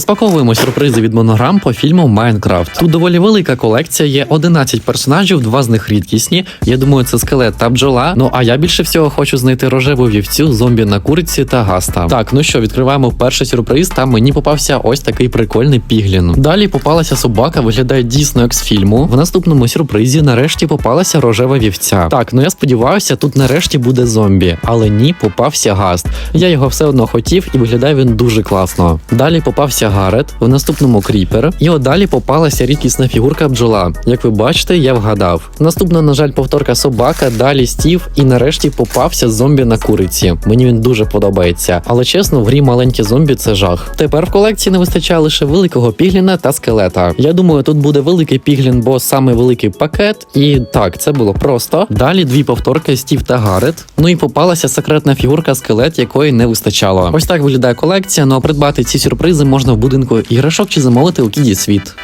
Розпаковуємо сюрпризи від монограм по фільму Майнкрафт. Тут доволі велика колекція, є 11 персонажів, два з них рідкісні. Я думаю, це скелет та бджола. Ну а я більше всього хочу знайти рожеву вівцю, зомбі на куриці та гаста. Так, ну що, відкриваємо перший сюрприз. Там мені попався ось такий прикольний піглін. Далі попалася собака, виглядає дійсно як з фільму. В наступному сюрпризі нарешті попалася рожева вівця. Так, ну я сподіваюся, тут нарешті буде зомбі, але ні, попався гаст. Я його все одно хотів і виглядає він дуже класно. Далі попався Гарет, в наступному кріпер, і далі попалася рідкісна фігурка бджола. Як ви бачите, я вгадав. Наступна, на жаль, повторка собака, далі стів, і нарешті попався зомбі на куриці. Мені він дуже подобається. Але чесно, в грі маленькі зомбі це жах. Тепер в колекції не вистачає лише великого пігліна та скелета. Я думаю, тут буде великий піглін, бо саме великий пакет. І так, це було просто. Далі дві повторки Стів та Гарет. Ну і попалася секретна фігурка скелет, якої не вистачало. Ось так виглядає колекція. Ну а придбати ці сюрпризи можна в будинку іграшок чи замовити у Кіді Світ.